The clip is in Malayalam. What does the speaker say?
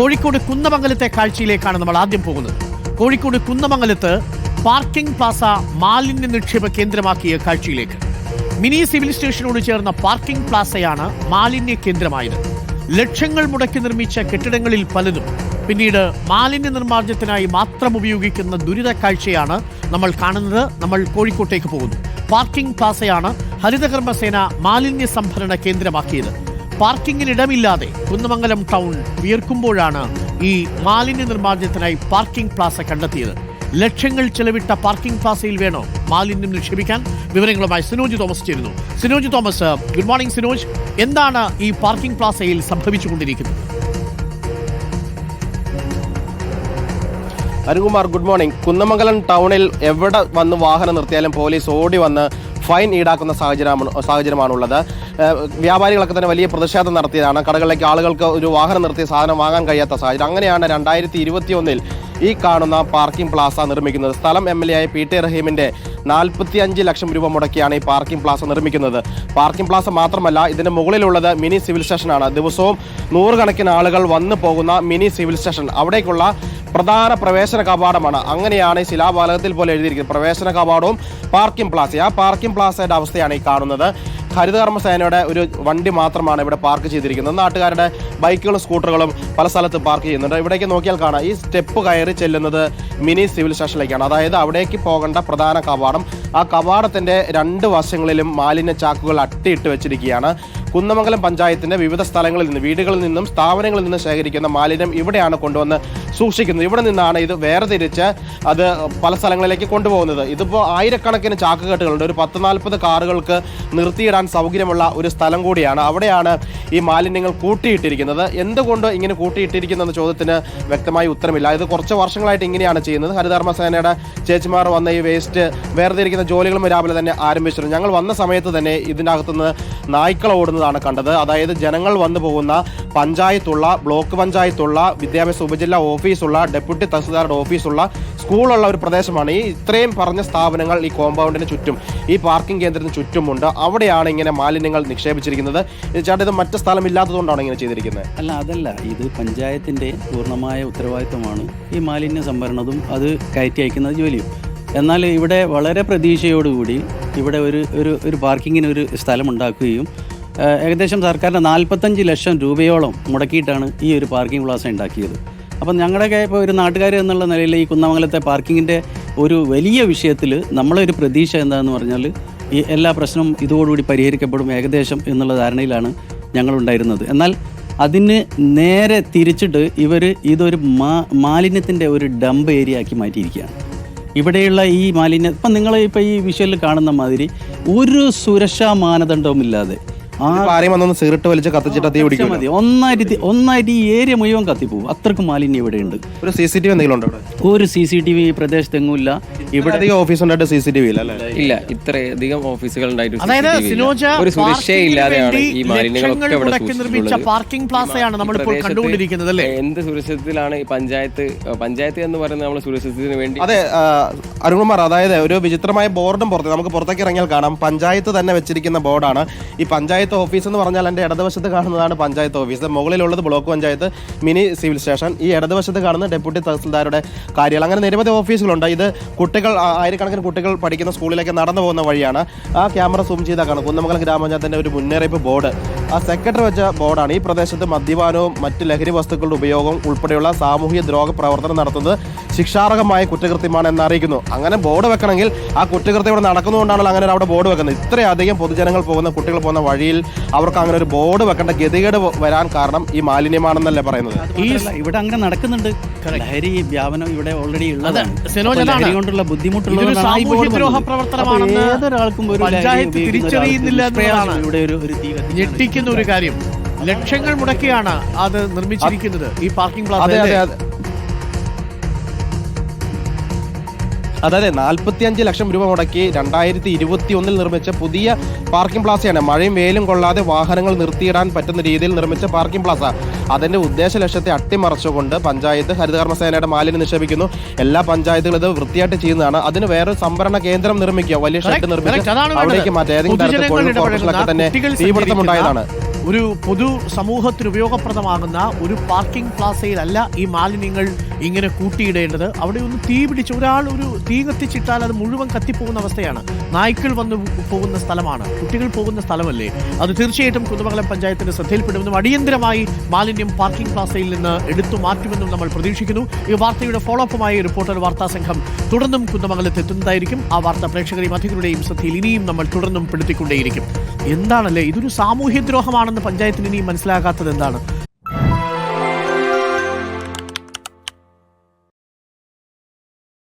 കോഴിക്കോട് കുന്നമംഗലത്തെ കാഴ്ചയിലേക്കാണ് നമ്മൾ ആദ്യം പോകുന്നത്. കോഴിക്കോട് കുന്നമംഗലത്ത് പാർക്കിംഗ് പ്ലാസ മാലിന്യ നിക്ഷേപ കേന്ദ്രമാക്കിയ കാഴ്ചയിലേക്ക്. മിനി സിവിൽ സ്റ്റേഷനോട് ചേർന്ന പാർക്കിംഗ് പ്ലാസയാണ് മാലിന്യ കേന്ദ്രമായത്. ലക്ഷങ്ങൾ മുടക്കി നിർമ്മിച്ച കെട്ടിടങ്ങളിൽ പലതും പിന്നീട് മാലിന്യ നിർമ്മാർജത്തിനായി മാത്രം ഉപയോഗിക്കുന്ന ദുരിത കാഴ്ചയാണ് നമ്മൾ കാണുന്നത്. നമ്മൾ കോഴിക്കോട്ടേക്ക് പോകുന്നു. പാർക്കിംഗ് പ്ലാസയാണ് ഹരിതകർമ്മസേന മാലിന്യ സംഭരണ കേന്ദ്രമാക്കിയത്. പാർക്കിങ്ങിന് ഇടമില്ലാതെ കുന്നമംഗലം ടൗൺ വിയർക്കുമ്പോഴാണ് ഈ മാലിന്യ നിർമ്മാർജനത്തിനായി പാർക്കിംഗ് പ്ലാസ കണ്ടെത്തിയത്. ലക്ഷങ്ങൾ ചെലവിട്ട പാർക്കിംഗ് പ്ലാസയിൽ വേണോ മാലിന്യം നിക്ഷേപിക്കാൻ? വിവരങ്ങളുമായി സിനോജ് തോമസ് ചേരുന്നു. Sinoj Thomas good morning Sinoj. എന്താണ് ഈ പാർക്കിംഗ് പ്ലാസയിൽ സംഭവിച്ചുകൊണ്ടിരിക്കുന്നത്? അരുകുമാർ ഗുഡ് മോർണിംഗ്. കുന്നമംഗലം ടൗണിൽ എവിടെ വന്ന് വാഹനം നിർത്തിയാലും പോലീസ് ഓടി വന്ന് ഫൈൻ ഈടാക്കുന്ന സാഹചര്യമാണ് സാഹചര്യമാണുള്ളത്. വ്യാപാരികളൊക്കെ തന്നെ വലിയ പ്രതിഷേധം നടത്തിയതാണ്. കടകളിലേക്ക് ആളുകൾക്ക് ഒരു വാഹനം നിർത്തി സാധനം വാങ്ങാൻ കഴിയാത്ത സാഹചര്യം. അങ്ങനെയാണ് രണ്ടായിരത്തി ഇരുപത്തി ഒന്നിൽ ഈ കാണുന്ന പാർക്കിംഗ് പ്ലാസ നിർമ്മിക്കുന്നത്. സ്ഥലം എം എൽ എ ആയ പി ടി റഹീമിന്റെ നാൽപ്പത്തി ലക്ഷം രൂപ മുടക്കിയാണ് ഈ പാർക്കിംഗ് പ്ലാസ നിർമ്മിക്കുന്നത്. പാർക്കിംഗ് പ്ലാസ മാത്രമല്ല ഇതിന്റെ മുകളിലുള്ളത് മിനി സിവിൽ സ്റ്റേഷനാണ്. ദിവസവും നൂറുകണക്കിന് ആളുകൾ വന്നു പോകുന്ന മിനി സിവിൽ സ്റ്റേഷൻ. അവിടേക്കുള്ള പ്രധാന പ്രവേശന കവാടമാണ്. അങ്ങനെയാണ് ശിലാപാലകത്തിൽ പോലെ എഴുതിയിരിക്കുന്നത്. പ്രവേശന കവാടവും പാർക്കിംഗ് പ്ലാസ ആ പാർക്കിംഗ് പ്ലാസയുടെ അവസ്ഥയാണ് ഈ കാണുന്നത്. ഹരിതകർമ്മ സേനയുടെ ഒരു വണ്ടി മാത്രമാണ് ഇവിടെ പാർക്ക് ചെയ്തിരിക്കുന്നത്. നാട്ടുകാരുടെ ബൈക്കുകളും സ്കൂട്ടറുകളും പല സ്ഥലത്ത് പാർക്ക് ചെയ്യുന്നുണ്ട്. ഇവിടേക്ക് നോക്കിയാൽ കാണാം ഈ സ്റ്റെപ്പ് കയറി ചെല്ലുന്നത് മിനി സിവിൽ സ്റ്റേഷനിലേക്കാണ്. അതായത് അവിടേക്ക് പോകേണ്ട പ്രധാന കവാടം. ആ കവാടത്തിന്റെ രണ്ട് വശങ്ങളിലും മാലിന്യ ചാക്കുകൾ അട്ടിയിട്ട് വെച്ചിരിക്കുകയാണ്. കുന്നമംഗലം പഞ്ചായത്തിന്റെ വിവിധ സ്ഥലങ്ങളിൽ നിന്ന് വീടുകളിൽ നിന്നും സ്ഥാപനങ്ങളിൽ നിന്നും ശേഖരിക്കുന്ന മാലിന്യം ഇവിടെയാണ് കൊണ്ടുവന്ന് സൂക്ഷിക്കുന്നത്. ഇവിടെ നിന്നാണ് ഇത് വേർതിരിച്ച് അത് പല സ്ഥലങ്ങളിലേക്ക് കൊണ്ടുപോകുന്നത്. ഇതിപ്പോൾ ആയിരക്കണക്കിന് ചാക്കുകെട്ടുകളുണ്ട്. ഒരു പത്ത് നാൽപ്പത് കാറുകൾക്ക് നിർത്തിയിടാൻ സൗകര്യമുള്ള ഒരു സ്ഥലം കൂടിയാണ്. അവിടെയാണ് ഈ മാലിന്യങ്ങൾ കൂട്ടിയിട്ടിരിക്കുന്നത്? എന്തുകൊണ്ട് ഇങ്ങനെ കൂട്ടിയിട്ടിരിക്കുന്ന ചോദ്യത്തിന് വ്യക്തമായി ഉത്തരമില്ല. ഇത് കുറച്ച് വർഷങ്ങളായിട്ട് ഇങ്ങനെയാണ് ചെയ്യുന്നത്. ഹരിതകർമ്മ സേനയുടെ ചേച്ചിമാർ വന്ന ഈ വേസ്റ്റ് വേർതിരിക്കുന്ന ജോലികളും രാവിലെ തന്നെ ആരംഭിച്ചിരുന്നു. ഞങ്ങൾ വന്ന സമയത്ത് തന്നെ ഇതിനകത്തുനിന്ന് നായ്ക്കൾ ഓടുന്നതാണ് കണ്ടത്. അതായത് ജനങ്ങൾ വന്നു പോകുന്ന പഞ്ചായത്തുള്ള ബ്ലോക്ക് പഞ്ചായത്തുള്ള വിദ്യാഭ്യാസ ഉപജില്ലാ ഓഫീസുള്ള ഡെപ്യൂട്ടി തഹസിൽദാരുടെ ഓഫീസുള്ള സ്കൂളുള്ള ഒരു പ്രദേശമാണ്. ഈ ഇത്രയും പറഞ്ഞ സ്ഥാപനങ്ങൾ ഈ കോമ്പൗണ്ടിന് ചുറ്റും ഈ പാർക്കിംഗ് കേന്ദ്രത്തിന് ചുറ്റുമുണ്ട്. അവിടെയാണ് ഇങ്ങനെ മാലിന്യങ്ങൾ നിക്ഷേപിച്ചിരിക്കുന്നത്. ചേട്ടാ ഇത് മറ്റ് സ്ഥലം ഇല്ലാത്തതുകൊണ്ടാണ് ഇങ്ങനെ ചെയ്തിരിക്കുന്നത്. അല്ല അതല്ല. ഇത് പഞ്ചായത്തിന്റെ പൂർണമായ ഉത്തരവാദിത്തമാണ് ഈ മാലിന്യ സംഭരണതും അത് കയറ്റി അയക്കുന്ന ജോലിയും. എന്നാൽ ഇവിടെ വളരെ പ്രതീക്ഷയോടുകൂടി ഇവിടെ ഒരു ഒരു ഒരു പാർക്കിങ്ങിന് ഒരു സ്ഥലം ഉണ്ടാക്കുകയും ഏകദേശം സർക്കാരിന്റെ നാൽപ്പത്തഞ്ച് ലക്ഷം രൂപയോളം മുടക്കിയിട്ടാണ് ഈ ഒരു പാർക്കിംഗ് പ്ലാസ ഉണ്ടാക്കിയത്. അപ്പം ഞങ്ങളുടെയൊക്കെ ഇപ്പോൾ ഒരു നാട്ടുകാർ എന്നുള്ള നിലയിൽ ഈ കുന്നമംഗലത്തെ പാർക്കിങ്ങിന്റെ ഒരു വലിയ വിഷയത്തിൽ നമ്മളൊരു പ്രതീക്ഷ എന്താണെന്ന് പറഞ്ഞാൽ ഈ എല്ലാ പ്രശ്നവും ഇതോടുകൂടി പരിഹരിക്കപ്പെടും ഏകദേശം എന്നുള്ള ധാരണയിലാണ് ഞങ്ങളുണ്ടായിരുന്നത്. എന്നാൽ അതിന് നേരെ തിരിച്ചിട്ട് ഇവർ ഇതൊരു മാ മാലിന്യത്തിന്റെ ഒരു ഡംപ് ഏരിയ ആക്കി മാറ്റിയിരിക്കുകയാണ്. ഇവിടെയുള്ള ഈ മാലിന്യം ഇപ്പം നിങ്ങൾ ഇപ്പോൾ ഈ വിഷ്വലിൽ കാണുന്ന മാതിരി ഒരു സുരക്ഷാ മാനദണ്ഡവും ഇല്ലാതെ ഇപ്പൊ സിഗരറ്റ് വലിച്ച് കത്തിച്ചിട്ട് മതി. ഒന്നായിട്ട് ഒന്നായിട്ട് ഈ ഏരിയ മുഴുവൻ കത്തിപ്പോവും. അത്രക്കും മാലിന്യം ഇവിടെ ഉണ്ട് ഒരു സി സി ടി വി എന്തെങ്കിലും ഉണ്ടോ ഒരു സി സി ടി വി പ്രദേശത്തെങ്ങുമില്ല ഇവിടെ ഓഫീസ് ഉണ്ടായിട്ട് സി സി ടി വി ഇല്ല അല്ലേ? ഇല്ല ഇത്രയധികം ഓഫീസുകൾ ഉണ്ടായിട്ട് അതായത് CCTV സിനോജ ഒരു സുരക്ഷയില്ലാതെയാണ് ഈ മാലിന്യങ്ങളൊക്കെ ഇവിടെ നിർമ്മിച്ച പാർക്കിംഗ് പ്ലാസയാണ് നമ്മൾ ഇപ്പോൾ കണ്ടുകൊണ്ടിരിക്കുന്നത് അല്ലേ? എന്ത് സുരക്ഷിതത്തിലാണ് ഈ പഞ്ചായത്ത് പഞ്ചായത്ത് എന്ന് പറയുന്നത് നമ്മൾ സുരക്ഷിതത്തിന് വേണ്ടി? അതെ അരുൺകുമാർ അതായത് ഒരു വിചിത്രമായ ബോർഡും പുറത്ത് നമുക്ക് പുറത്തേക്ക് ഇറങ്ങിയാൽ കാണാം. പഞ്ചായത്ത് തന്നെ വെച്ചിരിക്കുന്ന ബോർഡാണ്. ഈ പഞ്ചായത്ത് ഓഫീസ് എന്ന് പറഞ്ഞാൽ എന്റെ ഇടതുവശത്ത് കാണുന്നതാണ് panchayat office. മുകളിലുള്ളത് block panchayat mini civil station. ഈ ഇടതുവശത്ത് കാണുന്ന ഡെപ്യൂട്ടി തഹസിൽദാരുടെ കാര്യങ്ങൾ. അങ്ങനെ നിരവധി ഓഫീസുകളുണ്ട്. ഇത് കുട്ടികൾ ആയിരക്കണക്കിന് കുട്ടികൾ പഠിക്കുന്ന സ്കൂളിലേക്ക് നടന്നു പോകുന്ന വഴിയാണ് ആ ക്യാമറ സൂം ചെയ്താൽ കാണും. കുന്നമംഗലം ഗ്രാമപഞ്ചായത്തിന്റെ ഒരു മുന്നറിയിപ്പ് ബോർഡ് ആ സെക്രട്ടറി വെച്ച ബോർഡാണ് ഈ പ്രദേശത്ത് മദ്യപാനവും മറ്റ് ലഹരി വസ്തുക്കളുടെ ഉപയോഗം ഉൾപ്പെടെയുള്ള സാമൂഹ്യ ദ്രോഹ പ്രവർത്തനം നടത്തുന്നത് ശിക്ഷാർഹമായ കുറ്റകൃത്യമാണ് എന്ന് അറിയിക്കുന്നു അങ്ങനെ ബോർഡ് വെക്കണമെങ്കിൽ ആ കുറ്റകൃത്യം ഇവിടെ നടക്കുന്നതുകൊണ്ടാണല്ലോ അങ്ങനെ അവിടെ ബോർഡ് വെക്കുന്നത്. ഇത്രയധികം പൊതുജനങ്ങൾ പോകുന്ന കുട്ടികൾ പോകുന്ന വഴിയിൽ അവർക്ക് അങ്ങനെ ഒരു ബോർഡ് വെക്കേണ്ട ഗതികേട് വരാൻ കാരണം ഈ മാലിന്യമാണെന്നല്ലേ പറയുന്നത്? ഈ ഇവിടെ അങ്ങനെ നടക്കുന്നുണ്ട്. ലഹരി വ്യാപനം ഇവിടെ ഓൾറെഡി ഉള്ളതാണ്. ബുദ്ധിമുട്ടുള്ള കൊണ്ടുള്ള സാമൂഹ്യദ്രോഹ പ്രവർത്തനമാണെന്ന് ഏതൊരാൾക്കും ഒരു പഞ്ചായത്ത് തിരിച്ചറിയുന്നില്ല ഇവിടെ ഒരു ഞെട്ടിക്കുന്ന ഒരു കാര്യം. ലക്ഷങ്ങൾ മുടക്കിയാണ് അത് നിർമ്മിച്ചിരിക്കുന്നത് ഈ പാർക്കിംഗ് പ്ലാസ അതായത് നാൽപ്പത്തിയഞ്ച് ലക്ഷം രൂപ മുടക്കി രണ്ടായിരത്തി ഇരുപത്തി ഒന്നിൽ നിർമ്മിച്ച പുതിയ പാർക്കിംഗ് പ്ലാസയാണ്. മഴയും വെയിലും കൊള്ളാതെ വാഹനങ്ങൾ നിർത്തിയിടാൻ പറ്റുന്ന രീതിയിൽ നിർമ്മിച്ച പാർക്കിംഗ് പ്ലാസ. അതിന്റെ ഉദ്ദേശ ലക്ഷ്യത്തെ അട്ടിമറിച്ചുകൊണ്ട് പഞ്ചായത്ത് ഹരിതകർമ്മ സേനയുടെ മാലിന്യം നിക്ഷേപിക്കുന്നു. എല്ലാ പഞ്ചായത്തുകളും ഇത് വൃത്തിയായിട്ട് ചെയ്യുന്നതാണ്. അതിന് വേറെ സംഭരണ കേന്ദ്രം നിർമ്മിക്കുക. വലിയ ഷെഡ് നിർമ്മിക്കുക. അവിടേക്ക് മാറ്റി ഏതെങ്കിലും തരത്തിൽ കോഴിക്കോട് തന്നെ തീപിടുത്തം ഉണ്ടായതാണ്. ഒരു പൊതു സമൂഹത്തിന് ഉപയോഗപ്രദമാകുന്ന ഒരു പാർക്കിംഗ് പ്ലാസയിലല്ല ഈ മാലിന്യങ്ങൾ ഇങ്ങനെ കൂട്ടിയിടേണ്ടത്. അവിടെ ഒന്ന് തീ പിടിച്ച് ഒരാൾ ഒരു തീ കത്തിച്ചിട്ടാൽ അത് മുഴുവൻ കത്തിപ്പോകുന്ന അവസ്ഥയാണ്. നായ്ക്കൾ വന്ന് പോകുന്ന സ്ഥലമാണ്. കുട്ടികൾ പോകുന്ന സ്ഥലമല്ലേ? അത് തീർച്ചയായിട്ടും കുന്നമംഗലം പഞ്ചായത്തിന്റെ ശ്രദ്ധയിൽപ്പെടുമെന്നും അടിയന്തരമായി മാലിന്യം പാർക്കിംഗ് പ്ലാസയിൽ നിന്ന് എടുത്തു മാറ്റുമെന്നും നമ്മൾ പ്രതീക്ഷിക്കുന്നു. ഈ വാർത്തയുടെ ഫോളോ അപ്പുമായി റിപ്പോർട്ടർ വാർത്താ സംഘം തുടർന്നും കുന്നമംഗലത്ത് എത്തുന്നതായിരിക്കും. ആ വാർത്ത പ്രേക്ഷകരെയും അധികൃതരുടെയും ശ്രദ്ധയിൽ ഇനിയും നമ്മൾ തുടർന്നും പെടുത്തിക്കൊണ്ടേയിരിക്കും. എന്താണല്ലേ? ഇതൊരു സാമൂഹ്യദ്രോഹമാണെന്ന് പഞ്ചായത്തിന് ഇനി മനസ്സിലാകാത്തത് എന്താണ്?